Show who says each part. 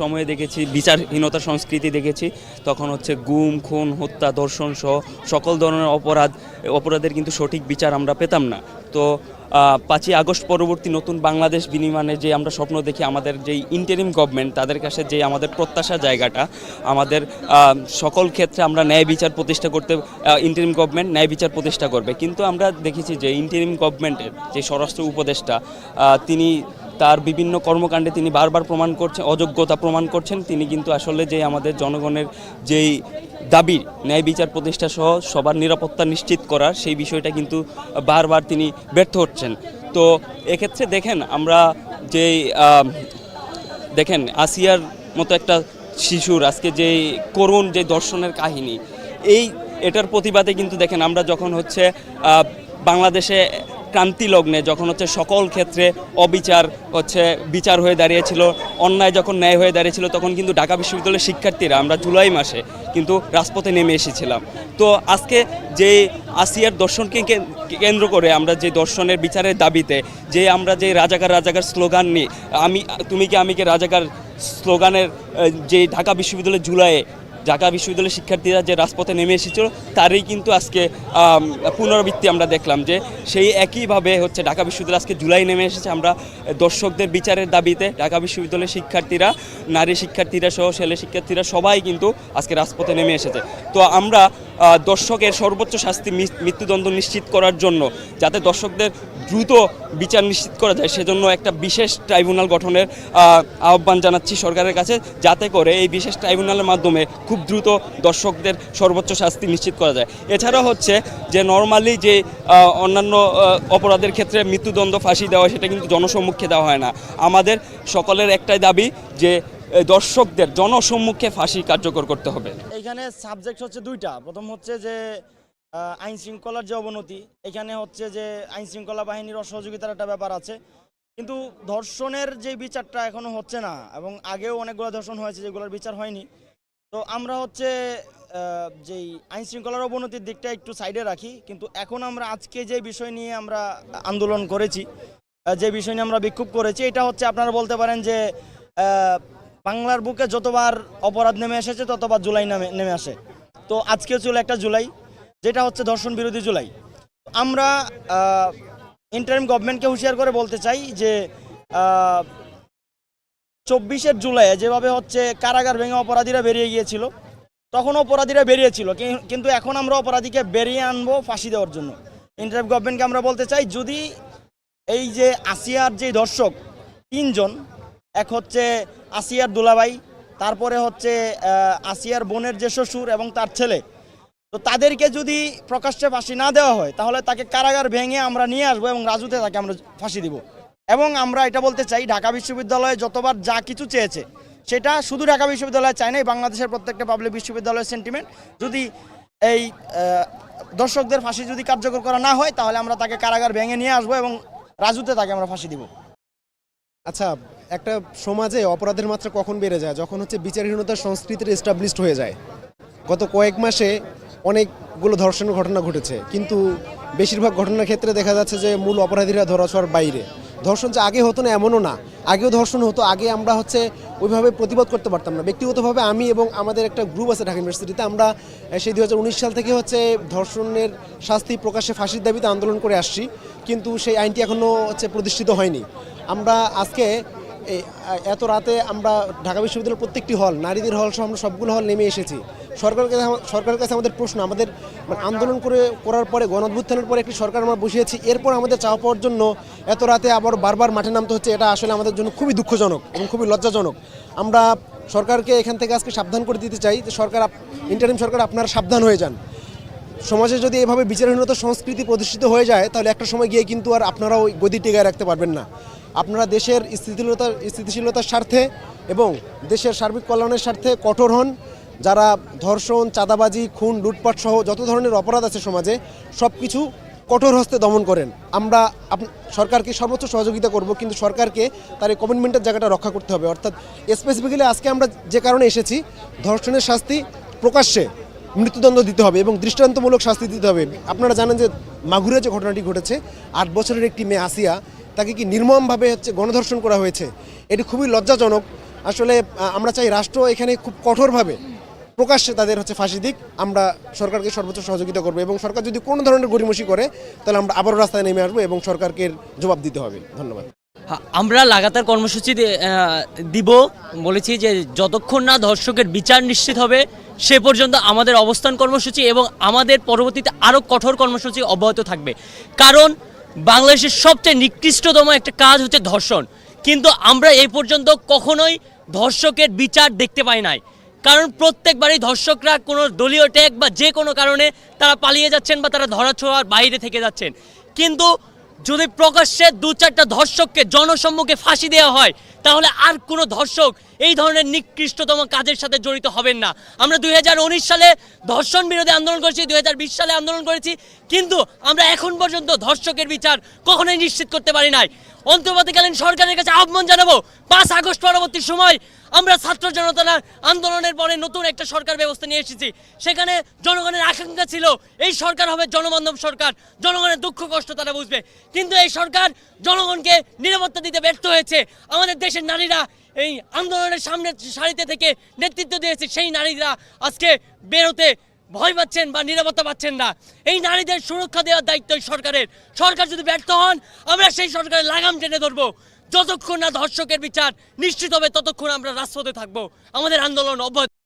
Speaker 1: সময়ে দেখেছি, বিচারহীনতা সংস্কৃতি দেখেছি, তখন হচ্ছে গুম, খুন, হত্যা ধর্ষণ সহ সকল ধরনের অপরাধ, অপরাধের কিন্তু সঠিক বিচার আমরা পেতাম না। তো পাঁচই আগস্ট পরবর্তী নতুন বাংলাদেশ বিনির্মাণে যে আমরা স্বপ্ন দেখি, আমাদের যেই ইন্টারিম গভর্নমেন্ট তাদের কাছে যে আমাদের প্রত্যাশা জায়গাটা, আমাদের সকল ক্ষেত্রে আমরা ন্যায় বিচার প্রতিষ্ঠা করতে ইন্টারিম গভর্নমেন্ট ন্যায় বিচার প্রতিষ্ঠা করবে। কিন্তু আমরা দেখেছি যে ইন্টারিম গভর্নমেন্টের যে স্বরাষ্ট্র উপদেষ্টা তিনি তার বিভিন্ন কর্মকাণ্ডে তিনি বারবার প্রমাণ করছেন, অযোগ্যতা প্রমাণ করছেন। তিনি কিন্তু আসলে যে আমাদের জনগণের যেই দাবি, ন্যায় বিচার প্রতিষ্ঠা সহ সবার নিরাপত্তা নিশ্চিত করার, সেই বিষয়টা কিন্তু বারবার তিনি ব্যর্থ হচ্ছেন। তো এক্ষেত্রে দেখেন, আমরা যেই দেখেন, আসিয়ার মতো একটা শিশুর, আজকে যে করুণ যে দর্শনের কাহিনী, এই, এটার প্রতিবাদে কিন্তু দেখেন, আমরা যখন হচ্ছে বাংলাদেশে ক্রান্তি লগ্নে যখন হচ্ছে সকল ক্ষেত্রে অবিচার হচ্ছে বিচার হয়ে দাঁড়িয়েছিল, অন্যায় যখন ন্যায় হয়ে দাঁড়িয়েছিল, তখন কিন্তু ঢাকা বিশ্ববিদ্যালয়ের শিক্ষার্থীরা, আমরা জুলাই মাসে কিন্তু রাজপথে নেমে এসেছিলাম। তো আজকে যে আসিয়ার দর্শনকে কেন্দ্র করে আমরা যে দর্শনের বিচারের দাবিতে, যে আমরা যে রাজাকার রাজাকার স্লোগান নিই, আমি, তুমি কি আমি কি রাজাকার স্লোগানের যে ঢাকা বিশ্ববিদ্যালয় জুলাইয়ে ঢাকা বিশ্ববিদ্যালয়ের শিক্ষার্থীরা যে রাজপথে নেমে এসেছিল, তারই কিন্তু আজকে পুনরাবৃত্তি আমরা দেখলাম যে সেই একইভাবে হচ্ছে ঢাকা বিশ্ববিদ্যালয় আজকে জুলাই নেমে এসেছে। আমরা দর্শকদের বিচারের দাবিতে ঢাকা বিশ্ববিদ্যালয়ের শিক্ষার্থীরা, নারী শিক্ষার্থীরা সহ ছেলে শিক্ষার্থীরা সবাই কিন্তু আজকে রাজপথে নেমে এসেছে। তো আমরা দর্শকের সর্বোচ্চ শাস্তি মৃত্যুদণ্ড নিশ্চিত করার জন্য, যাতে দর্শকদের দ্রুত বিচার নিশ্চিত করা যায়, সেজন্য একটা বিশেষ ট্রাইব্যুনাল গঠনের আহ্বান জানাচ্ছি সরকারের কাছে, যাতে করে এই বিশেষ ট্রাইব্যুনালের মাধ্যমে খুব দ্রুত দর্শকদের সর্বোচ্চ শাস্তি নিশ্চিত করা যায়। এছাড়া হচ্ছে যে নর্মালি যে অন্যান্য অপরাধের ক্ষেত্রে মৃত্যুদণ্ড ফাঁসি দেওয়া সেটা কিন্তু জনসম্মুখে দেওয়া হয় না। আমাদের সকলের একটাই দাবি যে দর্শকদের জনসম্মুখে ফাঁসি কার্যকর করতে হবে।
Speaker 2: এইখানে সাবজেক্ট হচ্ছে দুইটা। প্রথম হচ্ছে যে আইন শৃঙ্খলার যে অবনতি, এখানে হচ্ছে যে আইন শৃঙ্খলা বাহিনীর অসহযোগিতার একটা ব্যাপার আছে। কিন্তু ধর্ষণের যে বিচারটা এখনও হচ্ছে না, এবং আগেও অনেকগুলো ধর্ষণ হয়েছে যেগুলোর বিচার হয়নি। তো আমরা হচ্ছে যেই আইন শৃঙ্খলার অবনতির দিকটা একটু সাইডে রাখি, কিন্তু এখন আমরা আজকে যে বিষয় নিয়ে আমরা আন্দোলন করেছি যে বিষয় নিয়ে আমরা বিক্ষোভ করেছি, এটা হচ্ছে আপনারা বলতে পারেন যে বাংলার বুকে যতবার অপরাধ নেমে এসেছে, ততবার জুলাই নামে, নেমে আসে। তো আজকেও ছিল একটা জুলাই, যেটা হচ্ছে ধর্ষণ বিরোধী জুলাই। আমরা ইন্টারিম গভর্নমেন্টকে হুঁশিয়ার করে বলতে চাই যে চব্বিশের জুলাই যেভাবে হচ্ছে কারাগার ভেঙে অপরাধীরা বেরিয়ে গিয়েছিল, তখন অপরাধীরা বেরিয়েছিল কিন্তু এখন আমরা অপরাধীকে বেরিয়ে আনব ফাঁসি দেওয়ার জন্য। ইন্টারিম গভর্নমেন্টকে আমরা বলতে চাই, যদি এই যে আসিয়ার যে দর্শক তিনজন এক হচ্ছে আসিয়ার দুলাবাই তারপরে হচ্ছে আসিয়ার বোনের যে শ্বশুর এবং তার ছেলে। তো তাদেরকে যদি প্রকাশ্যে ফাঁসি না দেওয়া হয়, তাহলে তাকে কারাগার ভেঙে আমরা নিয়ে আসব এবং রাজুতে তাকে আমরা ফাঁসি দিব। এবং আমরা এটা বলতে চাই, ঢাকা বিশ্ববিদ্যালয়ে যতবার যা কিছু চেয়েছে, সেটা শুধু ঢাকা বিশ্ববিদ্যালয় চায় নাই বাংলাদেশের প্রত্যেকটা পাবলিক বিশ্ববিদ্যালয়ের সেন্টিমেন্ট যদি এই দর্শকদের ফাঁসি যদি কার্যকর করা না হয়, তাহলে আমরা তাকে কারাগার ভেঙে নিয়ে আসব এবং রাজুতে তাকে আমরা ফাঁসি দিব।
Speaker 3: আচ্ছা একটা সমাজে অপরাধের মাত্রা কখন বেড়ে যায়? যখন হচ্ছে বিচারহীনতার সংস্কৃতির এস্টাবলিশড হয়ে যায়। গত কয়েক মাসে অনেকগুলো ধর্ষণের ঘটনা ঘটেছে। কিন্তু বেশিরভাগ ঘটনার ক্ষেত্রে দেখা যাচ্ছে যে মূল অপরাধীরা ধরাছোঁয়ার বাইরে। ধর্ষণ যে আগে হতো না, এমনও না। আগেও ধর্ষণ হতো, আগে আমরা হচ্ছে ওইভাবে প্রতিবাদ করতে পারতাম না। ব্যক্তিগতভাবে আমি এবং আমাদের একটা গ্রুপ আছে ঢাকা ইউনিভার্সিটিতে, আমরা সেই দু হাজার উনিশ সাল থেকে হচ্ছে ধর্ষণের শাস্তি প্রকাশে ফাঁসির দাবিতে আন্দোলন করে আসছি। কিন্তু সেই আইনটি এখনও হচ্ছে প্রতিষ্ঠিত হয়নি। আমরা আজকে এত রাতে আমরা ঢাকা বিশ্ববিদ্যালয়ের প্রত্যেকটি হল, নারীদের হল সহ আমরা সবগুলো হল নেমে এসেছি। সরকারের কাছে সরকারের কাছে আমাদের প্রশ্ন, আমাদের মানে আন্দোলন করে, করার পরে, গণঅভ্যুত্থানের পরে একটি সরকার আমরা বসিয়েছি, এরপর আমাদের চাওয়া পাওয়ার জন্য এত রাতে আবার বারবার মাঠে নামতে হচ্ছে, এটা আসলে আমাদের জন্য খুবই দুঃখজনক এবং খুবই লজ্জাজনক। আমরা সরকারকে এখান থেকে আজকে সাবধান করে দিতে চাই যে সরকার ইন্টারিম সরকার আপনারা সাবধান হয়ে যান। সমাজে যদি এভাবে বিচারহীনতা সংস্কৃতি প্রতিষ্ঠিত হয়ে যায়, তাহলে একটা সময় গিয়ে কিন্তু আর আপনারা ওই গদি টিকায় রাখতে পারবেন না। আপনারা দেশের স্থিতিশীলতার স্থিতিশীলতার স্বার্থে এবং দেশের সার্বিক কল্যাণের স্বার্থে কঠোর হন। যারা ধর্ষণ, চাঁদাবাজি, খুন, লুটপাট সহ যত ধরনের অপরাধ আছে সমাজে সব কিছু কঠোর হস্তে দমন করেন। আমরা সরকারকে সর্বোচ্চ সহযোগিতা করব, কিন্তু সরকারকে তার এই কমিটমেন্টের জায়গাটা রক্ষা করতে হবে। অর্থাৎ স্পেসিফিক্যালি আজকে আমরা যে কারণে এসেছি, ধর্ষণের শাস্তি প্রকাশ্যে মৃত্যুদণ্ড দিতে হবে এবং দৃষ্টান্তমূলক শাস্তি দিতে হবে। আপনারা জানেন যে মাগুরে যে ঘটনাটি ঘটেছে, আট বছরের একটি মেয়ে আসিয়া তাকে কি নির্মমভাবে হচ্ছে গণধর্ষণ করা হয়েছে? এটি খুবই লজ্জাজনক। আসলে আমরা চাই রাষ্ট্র এখানে খুব কঠোরভাবে প্রকাশ্যে তাদের হচ্ছে ফাঁসি দিক। আমরা সরকারকে সর্বোচ্চ সহযোগিতা করব এবং সরকার যদি কোনো ধরনের গরিমসি করে, তাহলে আমরা আবারও রাস্তায় নেমে আসব এবং সরকারকে জবাব দিতে হবে। ধন্যবাদ।
Speaker 4: আমরা লাগাতার কর্মসূচি দিব। বলেছি যে যতক্ষণ না ধর্ষকের বিচার নিশ্চিত হবে, সে পর্যন্ত আমাদের অবস্থান কর্মসূচি এবং আমাদের পরবর্তীতে আরও কঠোর কর্মসূচি অব্যাহত থাকবে। কারণ বাংলাদেশের সবচেয়ে নিকৃষ্টতম একটা কাজ হচ্ছে ধর্ষণ। কিন্তু আমরা এই পর্যন্ত কখনোই ধর্ষকের বিচার দেখতে পাই নাই। কারণ প্রত্যেকবারই ধর্ষকরা কোনো দলীয় ট্যাগ বা যে কোনো কারণে তারা পালিয়ে যাচ্ছেন বা তারা ধরাছোঁয়ার বাইরে থেকে যাচ্ছেন। কিন্তু যদি প্রকাশ্যে দু চারটা ধর্ষককে জনসম্মুখে ফাঁসি দেওয়া হয় তাহলে আর কোনো ধর্ষক এই ধরনের নিকৃষ্টতম কাজের সাথে জড়িত হবেন না। আমরা দুই হাজার উনিশ সালে ধর্ষণ বিরোধী আন্দোলন করেছি দু হাজার বিশ সালে আন্দোলন করেছি, কিন্তু আমরা এখন পর্যন্ত ধর্ষকের বিচার কখনোই নিশ্চিত করতে পারি নাই। অন্তর্বর্তীকালীন সরকারের কাছে আহ্বান জানাব, পাঁচ আগস্ট পরবর্তী সময় আমরা ছাত্র জনতার আন্দোলনের পরে নতুন একটা সরকার ব্যবস্থা নিয়ে এসেছি। সেখানে জনগণের আকাঙ্ক্ষা ছিল, এই সরকার হবে জনবান্ধব সরকার, জনগণের দুঃখ কষ্ট তারা বুঝবে। কিন্তু এই সরকার জনগণকে নিরাপত্তা দিতে ব্যর্থ হয়েছে। আমাদের দেশের নারীরা এই আন্দোলনের সামনে সারিতে থেকে নেতৃত্ব দিয়েছে, সেই নারীরা আজকে বেরোতে ভয় পাচ্ছেন বা নিরাপত্তা পাচ্ছেন না। এই নারীদের সুরক্ষা দেওয়ার দায়িত্ব সরকারের। সরকার যদি ব্যর্থ হন, আমরা সেই সরকারের লাগাম টেনে ধরবো। যতক্ষণ না ধর্ষকের বিচার নিশ্চিত হবে, ততক্ষণ আমরা রাজপথে থাকব। আমাদের আন্দোলন অব্যাহত